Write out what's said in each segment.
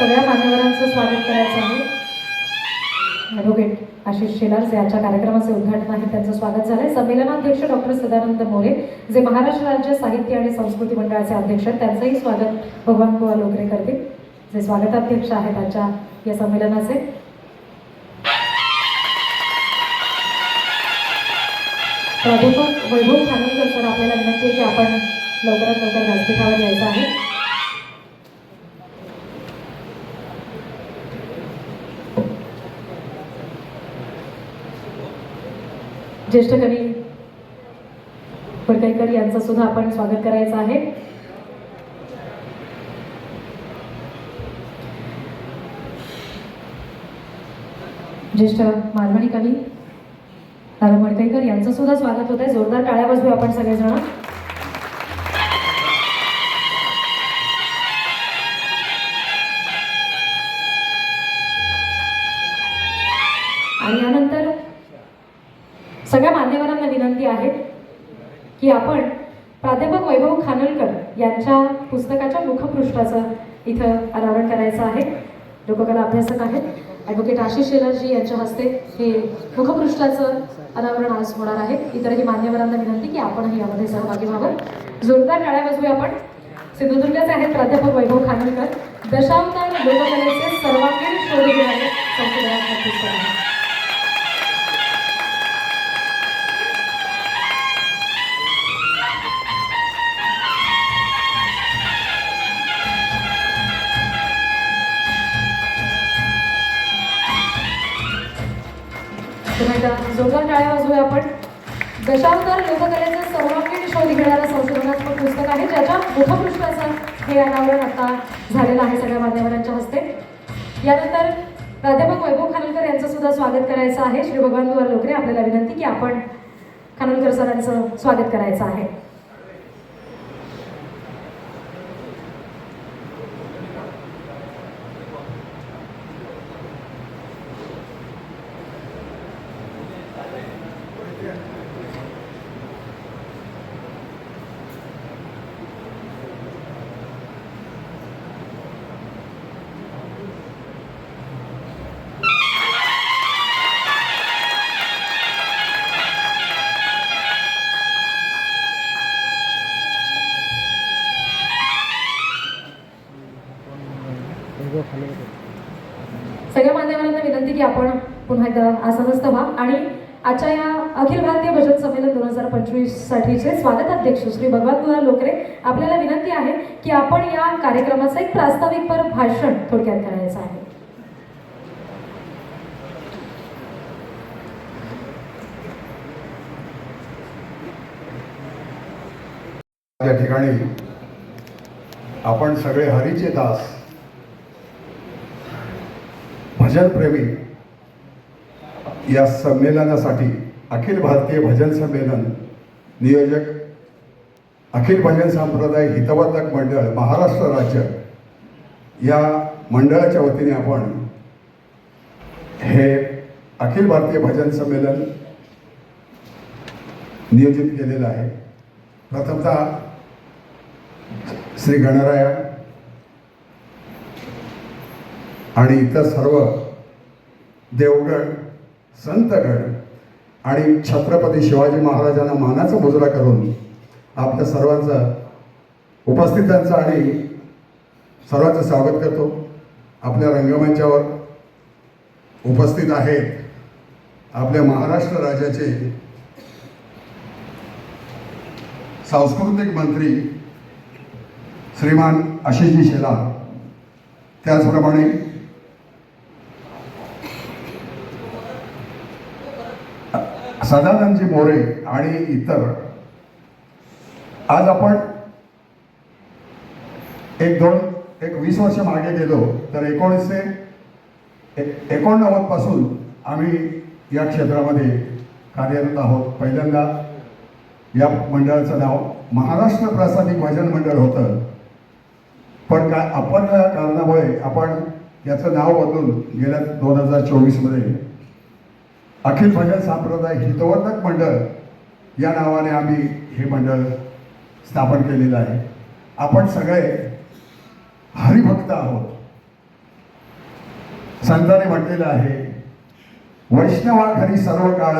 सगळ्या मान्यवरांचं स्वागत करायचं आहे. ॲडव्होकेट आशिष शेलार यांच्या कार्यक्रमाचे उद्घाटन आहे त्यांचं स्वागत झालंय. संमेलनाध्यक्ष डॉक्टर सदानंद मोरे जे महाराष्ट्र राज्य साहित्य आणि संस्कृती मंडळाचे अध्यक्ष आहेत त्यांचंही स्वागत भगवान बुवा लोकरे करतील. जे स्वागताध्यक्ष आहेत आजच्या या संमेलनाचे. प्राध्यापक वैभव खानोलकर सर आपल्याला विनंती आहे की आपण लवकरात लवकर व्यासपीठावर यायचं आहे. ज्येष्ठ कवी फडकेकर यांचं सुद्धा आपण स्वागत करायचं आहे. ज्येष्ठ मालवणी कवी दादा मडकईकर यांचं सुद्धा स्वागत होत आहे जोरदार टाळ्या वाजवू आपण सगळेजण. की आपण प्राध्यापक वैभव खानलकर यांच्या पुस्तकाच्या मुखपृष्ठाचं इथं अनावरण करायचं आहे. लोककला अभ्यासक आहेत. ॲडव्होकेट आशिष शेलारजी यांच्या हस्ते हे मुखपृष्ठाचं अनावरण आज होणार आहे. इतरही मान्यवरांना विनंती की आपणही यामध्ये सहभागी व्हावं. जोरदार टाळ्या वाजवूया आपण. सिंधुदुर्गाचे आहेत प्राध्यापक वैभव खानलकर. दशावतार लोककलेचे सर्वांगीण शोध घेणारे संशोधनात्मक पुस्तक आहे जोरदार टाळ्या वाजवूया आपण. दशावतार लोककलेचं सर्वांगीण शोध घेणारं संशोधनात्मक पुस्तक आहे ज्याच्या मुखपृष्ठाचं हे अनावरण आता झालेलं आहे सगळ्या मान्यवरांच्या हस्ते. यानंतर प्राध्यापक वैभव खानोलकर यांचं सुद्धा स्वागत करायचं आहे. श्री भगवान दुवार लोकरे आपल्याला विनंती की आपण खानोलकर सरांचं स्वागत करायचं आहे. की आपण पुन्हा एकदा आसनस्थ व्हा. आणि आजच्या या अखिल भारतीय भजन संमेलन दोन हजार पंचवीस साठीचे स्वागताध्यक्ष श्री भगवान लोकरे. आपल्याला विनंती आहे की आपण या कार्यक्रमाचं एक प्रास्ताविकपर भाषण थोडक्यात करायचं आहे. या ठिकाणी आपण सगळे हरीचे दास भजनप्रेमी या संमेलनासाठी अखिल भारतीय भजन संमेलन नियोजक अखिल भजन संप्रदाय हितवर्धक मंडळ महाराष्ट्र राज्य या मंडळाच्या वतीने आपण हे अखिल भारतीय भजन संमेलन नियोजित केलेलं आहे. प्रथमतः श्री गणराया आणि इतर सर्व देवगण संतगण आणि छत्रपती शिवाजी महाराजांना मानाचा मुजरा करून आपल्या सर्वांचं उपस्थितांचं आणि सर्वांचं स्वागत करतो. आपल्या रंगमंचावर उपस्थित आहेत आपल्या महाराष्ट्र राज्याचे सांस्कृतिक मंत्री श्रीमान आशिषजी शेलार. त्याचप्रमाणे सदानंदजी मोरे आणि इतर. आज आपण एक दोन एक वीस वर्ष मागे गेलो तर एकोणीसशे एकोणनव्वदपासून आम्ही या क्षेत्रामध्ये कार्यरत आहोत. पहिल्यांदा या मंडळाचं नाव महाराष्ट्र प्रासादिक भजन मंडळ होतं. पण काय आपण कारणामुळे आपण याचं नाव बदलून गेल्या दोन हजार चोवीसमध्ये अखिल भजन संप्रदाय हितवर्धक मंडळ या नावाने आम्ही हे मंडळ स्थापन केलेलं आहे. आपण सगळे हरिभक्त आहोत. संतांनी म्हटलेलं आहे वैष्णवा घरी सर्व काळ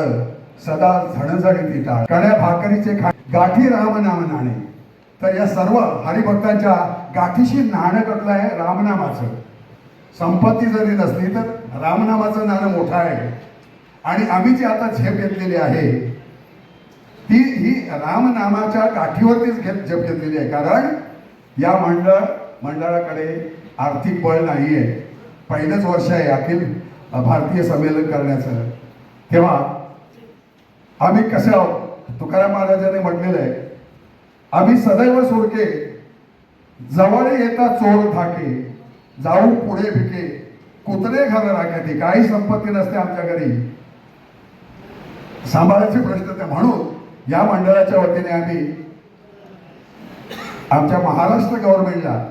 सदा झणझणीती टाळ कण्या भाकरीचे खा गाठी राम नाम नाणे तर या सर्व हरिभक्तांच्या गाठीशी नाणं कटलं आहे रामनामाचं. संपत्ती जरी नसली तर रामनामाचं नाणं मोठं आहे. आणि आम्ही जी आता झेप घेतलेली आहे ती ही रामनामाच्या गाठीवरतीच घेत झेप घेतलेली आहे. कारण या मंडळ मंडळाकडे आर्थिक बळ नाही आहे पहिलंच वर्ष आहे अखिल भारतीय संमेलन करण्याचं. तेव्हा आम्ही कसे आहोत? तुकाराम महाराजांनी म्हटलेलं आहे आम्ही सदैव सोडके जवळ येता चोर ठाके जाऊ पुढे भिके. कुत्रे घर राखते काही संपत्ती नसते आमच्या घरी. सांभाळायचे प्रश्न ते म्हणून या मंडळाच्या वतीने आम्ही आमच्या महाराष्ट्र गव्हर्नमेंटला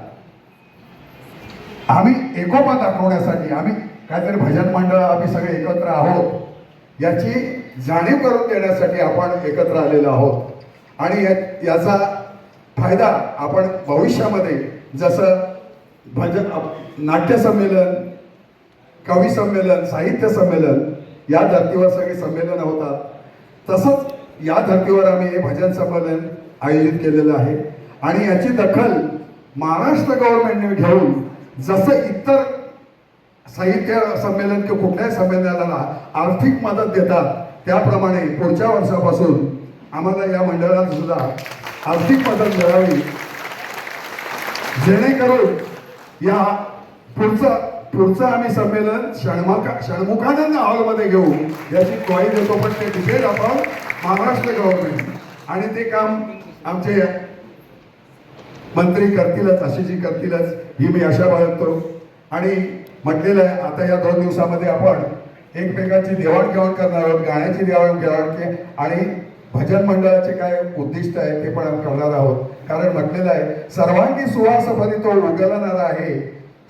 आम्ही एकोपा दाखवण्यासाठी आम्ही काहीतरी भजन मंडळ आम्ही सगळे एकत्र आहोत याची जाणीव करून देण्यासाठी आपण एकत्र आलेलो आहोत. आणि याचा फायदा आपण भविष्यामध्ये जसं भजन आप- नाट्य संमेलन कवी संमेलन साहित्य संमेलन या धर्तीवर सगळे संमेलन होतात. तसंच या धर्तीवर आम्ही हे भजन संमेलन आयोजित केलेलं आहे. आणि याची दखल महाराष्ट्र गव्हर्नमेंटने घेऊन जसं इतर साहित्य संमेलन किंवा कुठल्याही संमेलनाला आर्थिक मदत देतात त्याप्रमाणे पुढच्या वर्षापासून आम्हाला या मंडळात सुद्धा आर्थिक मदत मिळावी. जेणेकरून या पुढचं पुढचं आम्ही संमेलन षण्मुखा षणमुखानंद हॉलमध्ये घेऊ याची ग्वाही देतो पण ते विशेष आपण महाराष्ट्र गव्हर्नमेंट आणि ते काम आमचे मंत्री करतीलच अशीजी करतीलच ही मी आशा बाळगतो. आणि म्हटलेलं आहे आता या दोन दिवसामध्ये आपण एकमेकांची देवाणघेवाण करणार आहोत गाण्याची देवाणघेवाण आणि भजन मंडळाचे काय उद्दिष्ट आहे ते पण आपण करणार आहोत. कारण म्हटलेलं आहे सर्वांगी सुवास तो उगलणार आहे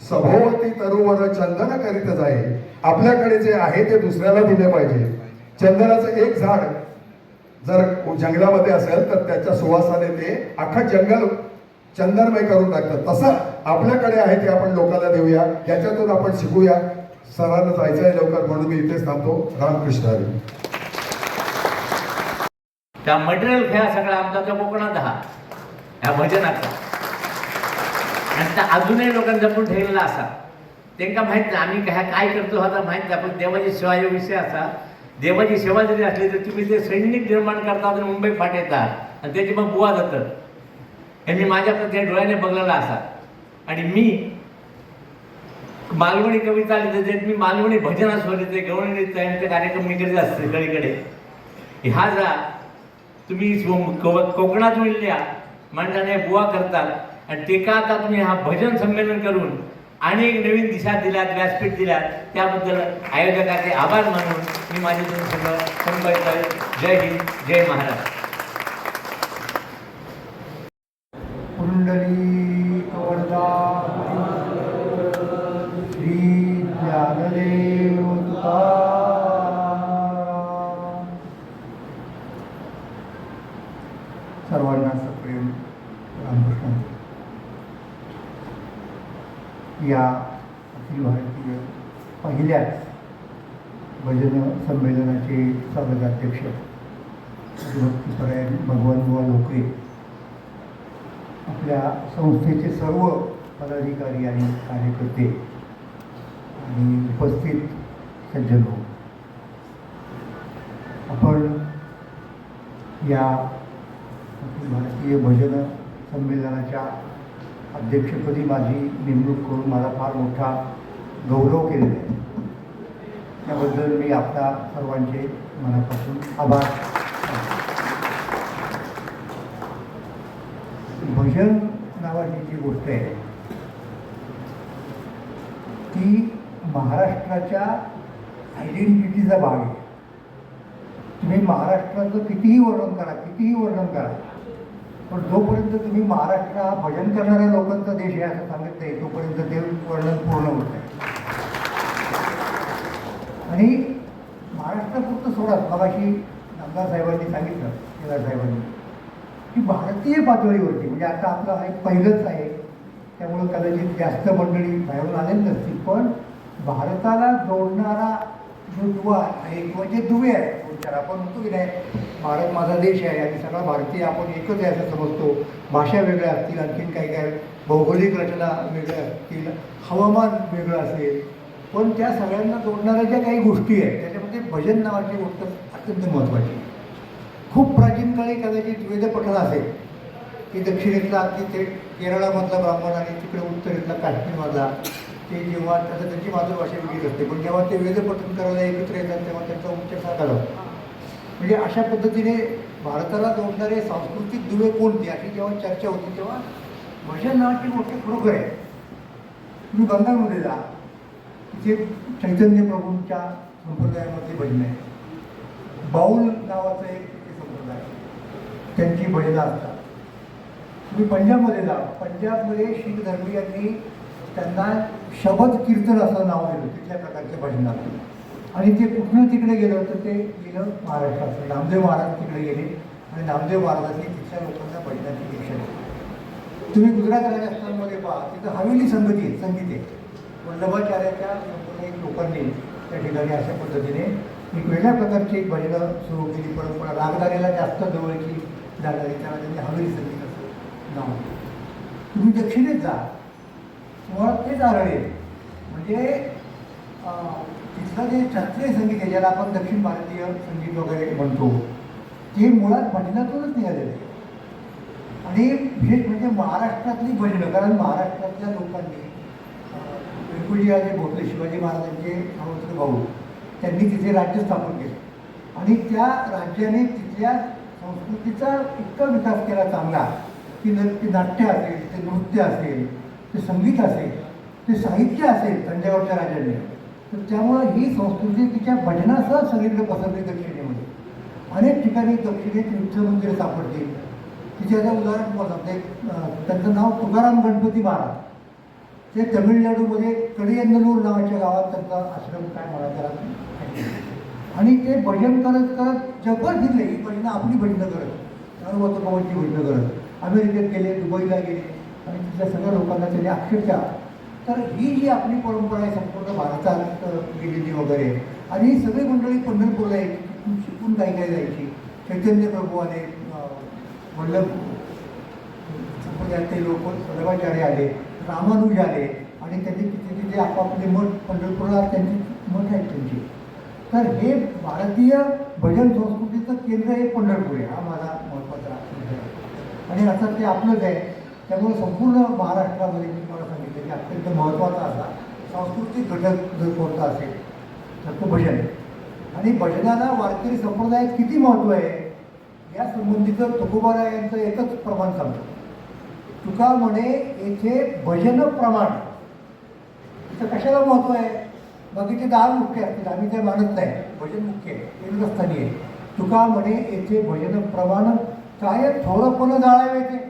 सभोवती तरुवर चंदन करीतच आहे आपल्याकडे जे आहे ते दुसऱ्याला दिले पाहिजे. चंदनाचं एक झाड जर जंगलामध्ये असेल तर त्याच्या सुवासाने ते अख्खं जंगल चंदनमय करून टाकतात तसं आपल्याकडे आहे ते आपण लोकांना देऊया. याच्यातून आपण शिकूया. सरांना जायचं आहे लवकर म्हणून मी इथेच थांबतो. रामकृष्ण हरी. त्या मटेरियल खेळा सगळा आमचा तो कोकणात हा. ह्या भजनाचा. आणि त्या अजूनही लोकांनी जपून ठेवलेला असा. त्यांना माहीत नाही आम्ही काय काय करतो आता माहीत नाही पण देवाची सेवा हे विषय असा. देवाची सेवा जरी असली तर तुम्ही ते सैनिक निर्माण करता आणि मुंबई फाट येतात. आणि त्याची मग बुवा जातात. यांनी माझ्या त्या डोळ्याने बघलेला असा. आणि मी मालवणी कविता लिहिते त्यात मी मालवणी भजन असो लिहिते गवळणी ते कार्यक्रम मी करीत असते सगळीकडे. ह्या जा तुम्ही कोकणात मिळल्या माणसाने बुवा करतात. आणि ते का आता तुम्ही हा भजन संमेलन करून अनेक नवीन दिशा दिल्यात व्यासपीठ दिल्यात त्याबद्दल आयोजकाचे आभार मानून मी माझे तुम्ही सगळं संपर्क जय हिंद जय महाराष्ट्र. कुंडली कवळदा श्री ज्ञानदेव सर्वांना सप्रेम रामकृष्ण. या अखिल भारतीय पहिल्याच भजन संमेलनाचे स्वागताध्यक्ष भक्तीपरायण भगवान बुवा लोकरे आपल्या संस्थेचे सर्व पदाधिकारी आणि कार्यकर्ते आणि उपस्थित सज्जन हो आपण या अखिल भारतीय भजन संमेलनाच्या अध्यक्षपदी माझी नेमणूक करून मला फार मोठा गौरव केलेला आहे. त्याबद्दल मी आपल्या सर्वांचे मनापासून आभार भजन नावाची जी गोष्ट आहे ती महाराष्ट्राच्या आयडेंटिटीचा भाग आहे. तुम्ही महाराष्ट्राचं कितीही वर्णन करा कितीही वर्णन करा पण जोपर्यंत तुम्ही महाराष्ट्र हा भजन करणाऱ्या लोकांचा देश आहे असं सांगत नाही तोपर्यंत ते वर्णन पूर्ण होत आहे आणि महाराष्ट्रापुरतं सोडा मगाशी नामदार साहेबांनी सांगितलं केदार साहेबांनी की भारतीय पातळीवरती म्हणजे आता आपलं हा एक पहिलंच आहे. त्यामुळं कदाचित जास्त मंडळी बाहेरून आलेली नसतील पण भारताला जोडणारा जो दुवा आहे किंवा जे दुवे आहेत विचार. आपण म्हणतो की नाही भारत माझा देश आहे आणि सगळा भारतीय आपण एकच आहे असं समजतो. भाषा वेगळ्या असतील आणखीन काही काय भौगोलिक रचना वेगळ्या असतील हवामान वेगळं असेल. पण त्या सगळ्यांना जोडणाऱ्या ज्या काही गोष्टी आहेत त्याच्यामध्ये भजन नावाची गोष्ट अत्यंत महत्त्वाची आहे. खूप प्राचीन काळी कदाचित वेदपठण असेल की दक्षिणेतला की ते केरळामधला ब्राह्मण आणि तिकडे उत्तरेतला काश्मीरमधला ते जेव्हा त्याचं त्यांची मातृभाषा वेगळी असते. पण जेव्हा ते वेदपठण करायला एकत्र येतात तेव्हा त्यांचा उच्चार सारखा म्हणजे अशा पद्धतीने भारताला जोडणारे सांस्कृतिक दुवे कोणते अशी जेव्हा चर्चा होती तेव्हा भजन नावाची गोष्ट खरोखर आहे. तुम्ही बंगालमध्ये जा तिथे चैतन्य प्रभूंच्या संप्रदायामध्ये भजन आहे. बाऊल नावाचं एक संप्रदाय आहे. त्यांची भजनं असतात. तुम्ही पंजाबमध्ये जा पंजाबमध्ये शीख धर्मीयांनी त्यांना शबद कीर्तन असं नाव दिलं तिथल्या प्रकारच्या भजनाला आणि ते कुठनं तिकडे गेलं तर ते गेलं महाराष्ट्रात नामदेव महाराज तिकडे गेले. आणि नामदेव महाराजांनी तिथल्या लोकांना भजनाची दीक्षा दिली. तुम्ही गुजरात राजस्थानमध्ये पहा तिथं हवेली संगती आहे संगीत आहे. वल्लभाचार्याच्या संप्रदायिक लोकांनी त्या ठिकाणी अशा पद्धतीने एक वेगळ्या प्रकारची एक भजनं सुरू केली. परंपरा रागदारीला जास्त जवळची जाणारी त्याला त्यांनी हवेली संगीत असं नाव तुम्ही दक्षिणेत जा. तुम्हाला तेच आढळेल. म्हणजे तिथलं जे शास्त्रीय संगीत आहे ज्याला आपण दक्षिण भारतीय संगीत वगैरे म्हणतो ते मुळात भजनातूनच निघालेलं आहे आणि विशेष म्हणजे महाराष्ट्रातली भजनं कारण महाराष्ट्रातल्या लोकांनी विपुलजी भोसले शिवाजी महाराजांचे सर्वत्र भाऊ त्यांनी तिथे राज्य स्थापन केलं. आणि त्या राज्याने तिथल्या संस्कृतीचा इतका विकास केला चांगला की न ते नाट्य असेल ते नृत्य असेल ते संगीत असेल ते साहित्य असेल तंजावरच्या राजाने. तर त्यामुळं ही संस्कृती तिच्या भजनासह सगळीकडे पसरली दक्षिणेमध्ये. अनेक ठिकाणी दक्षिणेत विठ्ठल मंदिर सापडतील तिचे आता उदाहरण तुम्हाला सांगते त्यांचं नाव तुकाराम गणपती महाराज ते तमिळनाडूमध्ये कडियंदलूर नावाच्या गावात त्यांचा आश्रम काय म्हणा त्याला. आणि ते भजन करत करत जगभर फिरले. ही भजनं आपली भजनं करत. सर्वत्र भजनं करत. अमेरिकेत गेले दुबईला गेले. आणि तिथल्या सगळ्या लोकांना त्याने अक्षरशः तर ही जी आपली परंपरा आहे संपूर्ण भारतात गेलेली वगैरे आणि ही सगळी मंडळी पंढरपूरला एक शिकून काही काही जायची. चैतन्य प्रभू आले वल्लभ संप्रदायातले लोक वल्लभाचार्य आले रामानुज आले आणि त्यांनी तिथे तिथे आपापले मठ पंढरपूरला त्यांची मठ आहेत त्यांची. तर हे भारतीय भजन संस्कृतीचं केंद्र हे पंढरपूर आहे हा माझा महत्त्वाचा आहे. आणि असं ते आपलंच आहे. त्यामुळे संपूर्ण महाराष्ट्रामध्ये मी तुम्हाला सांगितलं की अत्यंत महत्त्वाचा असा सांस्कृतिक घटक जर कोणता असेल तर तो भजन. आणि भजनाला वारकरी संप्रदायात किती महत्त्व आहे या संबंधीचं तुकोबारा यांचं एकच प्रमाण सांगतो. तुका म्हणे येथे भजन प्रमाण. इथं कशाला महत्त्व आहे? बाकीचे दहा मुख्य असतील आम्ही ते मानत नाही. भजन मुख्य आहे केंद्रस्थानी आहे. तुका म्हणे येथे भजन प्रमाण काय थोडंपणं जाळावे ते.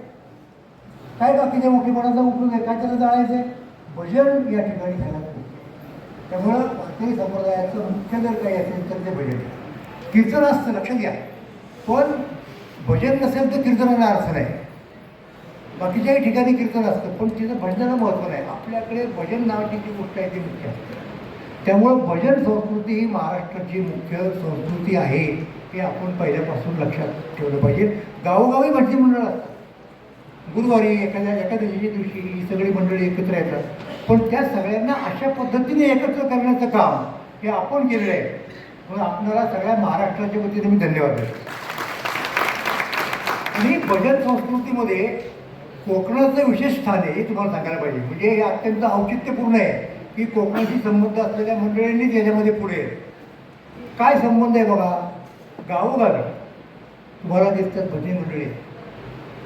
काय बाकीच्या मोठेपणाचा उपयोग आहे काय त्याला जाळायचं? आहे भजन या ठिकाणी झालं. त्यामुळं भारतीय संप्रदायाचं मुख्य जर काही असेल तर ते भजन. कीर्तन असतं लक्षात घ्या. पण भजन नसेल तर कीर्तनाला अर्थ नाही. बाकीच्याही ठिकाणी कीर्तन असतं पण तिथं भजनाला महत्त्व नाही. आपल्याकडे भजन नावाची जी गोष्ट आहे ती मुख्य असते त्यामुळं भजन संस्कृती ही महाराष्ट्राची मुख्य संस्कृती आहे हे आपण पहिल्यापासून लक्षात ठेवलं पाहिजे. गावोगावी भजनी मंडळ असतात गुरुवारी एखाद्या एकादशीच्या दिवशी ही सगळी मंडळी एकत्र येतात. पण त्या सगळ्यांना अशा पद्धतीने एकत्र करण्याचं काम हे आपण केलेलं आहे. म्हणून आपल्याला सगळ्या महाराष्ट्राच्या वतीने मी धन्यवाद देतो. आणि भजन संस्कृतीमध्ये कोकणाचं विशेष स्थान आहे हे तुम्हाला सांगायला पाहिजे. म्हणजे हे अत्यंत औचित्यपूर्ण आहे की कोकणाशी संबंध असलेल्या मंडळींनीच याच्यामध्ये पुढे काय संबंध आहे बघा? गावोगावी तुम्हाला दिसतात भजन मंडळी.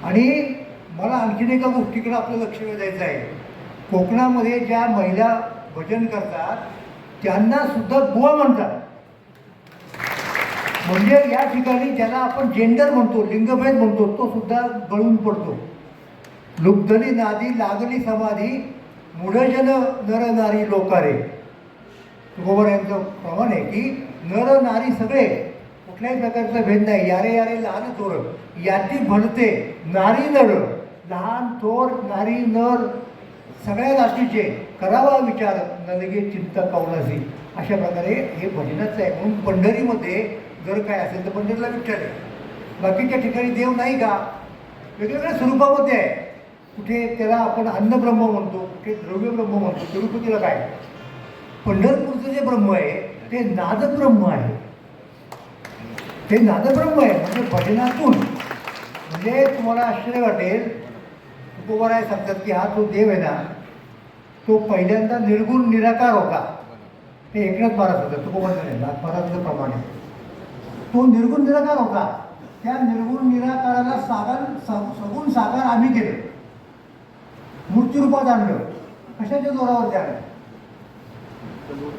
आणि मला आणखीन एका गोष्टीकडे आपलं लक्ष वेधायचं आहे. कोकणामध्ये ज्या महिला भजन करतात त्यांना सुद्धा बुवा म्हणतात. म्हणजे या ठिकाणी ज्याला आपण जेंडर म्हणतो लिंगभेद म्हणतो तो सुद्धा गळून पडतो. लुब्धली नादी लागली समाधी मुढजन नर नारी लोकारे. तुकोबर यांचं प्रमाण आहे की नर नारी सगळे कुठल्याही प्रकारचा भेद नाही. यारे यारे लहान थोर याची भणते नारी नर. लहान थोर नारी नर सगळ्या जातीचे करावा विचार नलगे चिंता कौलासी. अशा प्रकारे हे भजनाचं आहे. म्हणून पंढरीमध्ये जर काय असेल तर पंढरीला विठ्ठल आहे. बाकीच्या ठिकाणी देव नाही का? वेगवेगळ्या स्वरूपामध्ये आहे. कुठे त्याला आपण अन्नब्रह्म म्हणतो कुठे द्रव्यब्रह्म म्हणतो तिरुपतीला काय? पंढरपूरचं जे ब्रह्म आहे ते नादब्रह्म आहे. ते नादब्रह्म आहे. म्हणजे भजनातून. म्हणजे तुम्हाला आश्चर्य वाटेल तुकोबराय सांगतात की हा जो देव आहे ना तो पहिल्यांदा निर्गुण निराकार होता. ते एकनाथ महाराज होतं तुकोबर नाही नाथ प्रमाणे तो निर्गुण निराकार होता. त्या निर्गुण निराकाराला साकार सगुण साकार आम्ही केलं. मूर्तिरूपात आणलं. कशाच्या जोरावरती आणलं?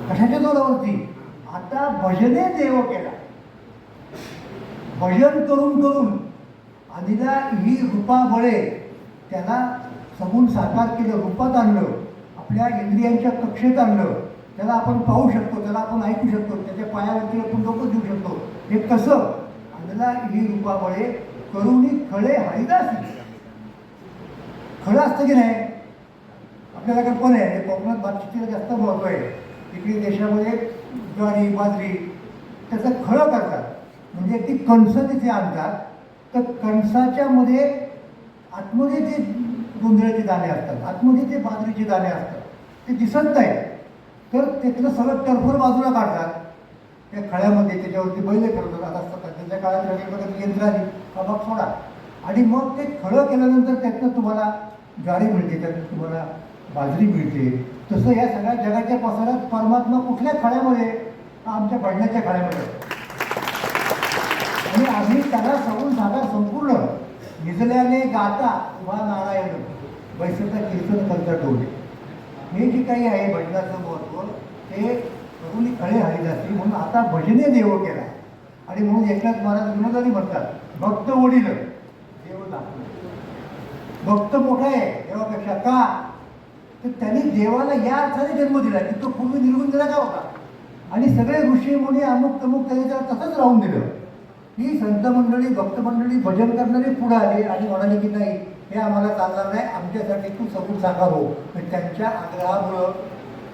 कशाच्या जोरावरती? आता भजने देव केला. भजन करून करून. आधीला ही रूपा बळे त्याला समून साकार केलं रूपात आणलं आपल्या इंद्रियांच्या कक्षेत आणलं. त्याला आपण पाहू शकतो त्याला आपण ऐकू शकतो त्याच्या पायावरती आपण डोकं देऊ शकतो. हे कसं? आणला ही रूपामुळे करुणी खळे हरिदास खळं असतं की नाही? आपल्याला कोण आहे? हे कोकणात भातशेतीला जास्त महत्त्व आहे. इकडे देशामध्ये ज्वारी बाजरी त्याचं खळं करतात. म्हणजे ती कणसं तिथे आणतात. तर कणसाच्यामध्ये आतमध्ये ते गोंधळाचे दाणे असतात आतमध्ये ते बाजरीचे दाणे असतात ते दिसत नाही तर त्यातलं सगळं टर्फर बाजूला काढतात. त्या खळ्यामध्ये त्याच्यावरती बैल ठरवतात आता सध्याच्या काळात रगेल यंत्र आली कबाब सोडा. आणि मग ते खळं केल्यानंतर त्यातनं तुम्हाला ज्वारी मिळते त्यातनं तुम्हाला बाजरी मिळते. तसं या सगळ्या जगाच्या पसारात परमात्मा कुठल्या खळ्यामध्ये? आमच्या पडण्याच्या खळ्यामध्ये. आणि आम्ही त्याला सगून साकार संपूर्ण निजल्याने गाता उभा नारायण. वैश्यता कीर्तन करता डोळे. हे जे काही आहे भजनाचं महत्त्व ते सगुनी खळे हरिदासी म्हणून आता भजने देव केला. आणि म्हणून एकनाथ महाराज विनोदाने म्हणतात भक्त वडील देव दाखव. भक्त मोठा आहे देवापेक्षा का? तर त्यांनी देवाला या अर्थाने जन्म दिला की तो पूर्वी निर्गुण दिला का होता? आणि सगळे ऋषी मुनी अमुक तमुक त्यांनी त्याला तसंच राहून दिलं. ही संत मंडळी भक्त मंडळी भजन करणारे पुढे आले आणि म्हणाले की नाही हे आम्हाला चालणार नाही. आमच्यासाठी तू सगून साकार हो पण त्यांच्या आग्रहामुळं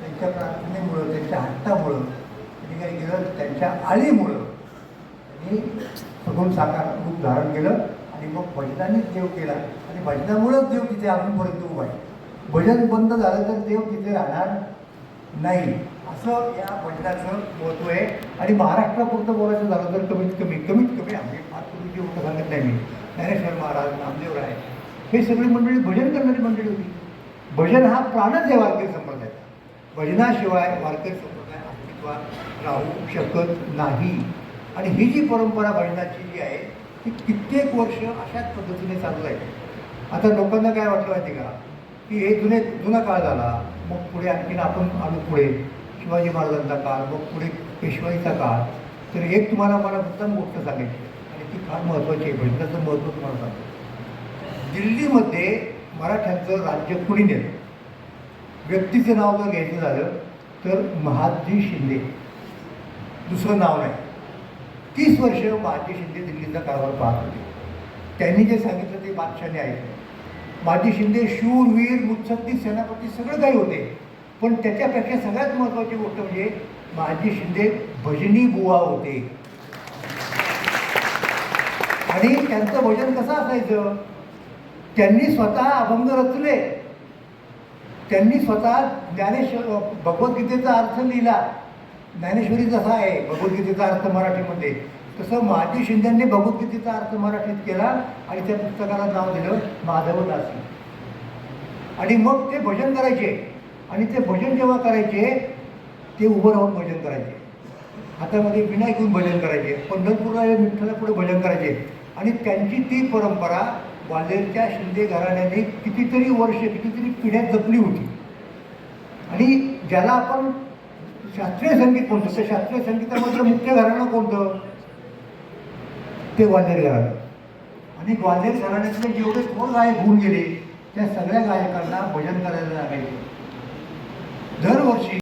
त्यांच्या प्रार्थनेमुळं त्यांच्या हट्टामुळं त्यांनी काय केलं? त्यांच्या आळीमुळं त्यांनी सगून साकार रूप धारण केलं आणि मग भजनानेच देव केला. आणि भजनामुळंच देव तिथे अजूनपर्यंत उभा आहे. भजन बंद झालं तर देव तिथे राहणार नाही. असं या भजनाचं महत्त्व आहे. आणि महाराष्ट्रापुरतं बोलायचं झालं तर कमीत कमी कमीत कमी आम्ही फार पूर्वीची गोष्ट सांगत नाही मी. ज्ञानेश्वर महाराज नामदेव राय हे सगळी मंडळी भजन करणारी मंडळी होती. भजन हा प्राणच आहे वारकरी संप्रदायाचा. भजनाशिवाय वारकरी संप्रदाय अस्तित्वात राहू शकत नाही. आणि ही जी परंपरा भजनाची जी आहे ती कित्येक वर्ष अशाच पद्धतीने चालू आहे. आता लोकांना काय वाटलं माहिती का? की हे जुने जुना काळ झाला मग पुढे आणखीन आपण आलो पुढे. शिवाजी महाराजांचा काळ मग पुढे पेशवाईचा काळ. तर एक तुम्हाला मला उत्तम गोष्ट सांगायची आणि ती फार महत्त्वाची आहे म्हणजे भजनाचं महत्त्व तुम्हाला सांगतो. दिल्लीमध्ये मराठ्यांचं राज्य कुणी नेलं? व्यक्तीचं नाव जर घ्यायचं झालं तर महाजी शिंदे. दुसरं नाव नाही. तीस वर्ष महाजी शिंदे दिल्लीचा कारभार पाहत होते. त्यांनी जे सांगितलं ते बादशाने ऐकलं. माजी शिंदे शूरवीर मुत्सद्दी सेनापती सगळं काही होते. पण त्याच्यापेक्षा सगळ्यात महत्त्वाची गोष्ट म्हणजे माझी शिंदे भजनी बुवा होते. आणि त्यांचं भजन कसं असायचं? त्यांनी स्वतः अभंग रचले. त्यांनी स्वतः ज्ञानेश्वर भगवद्गीतेचा अर्थ लिहिला. ज्ञानेश्वरी जसा आहे भगवद्गीतेचा अर्थ मराठीमध्ये. तसं महाजी शिंदेंनी भगवद्गीतेचा अर्थ मराठीत केला आणि त्या पुस्तकाला नाव दिलं माधवदासी. आणि मग ते भजन करायचे. आणि ते भजन जेव्हा करायचे ते उभं राहून भजन करायचे. हातामध्ये विना घेऊन भजन करायचे. पंढरपूरला विठ्ठला पुढे भजन करायचे. आणि त्यांची ती परंपरा ग्वाल्हेरच्या शिंदे घराण्याने कितीतरी वर्ष कितीतरी पिढ्यात जपली होती. आणि ज्याला आपण शास्त्रीय संगीत म्हणतो तर शास्त्रीय संगीतामधलं मुख्य घराणं कोणतं? ते ग्वाल्हेर घराणं. आणि ग्वाल्हेर घराण्यातले जेवढे थोर गायक होऊन गेले त्या सगळ्या गायकांना भजन करायला लागायचे. દર વર્ષે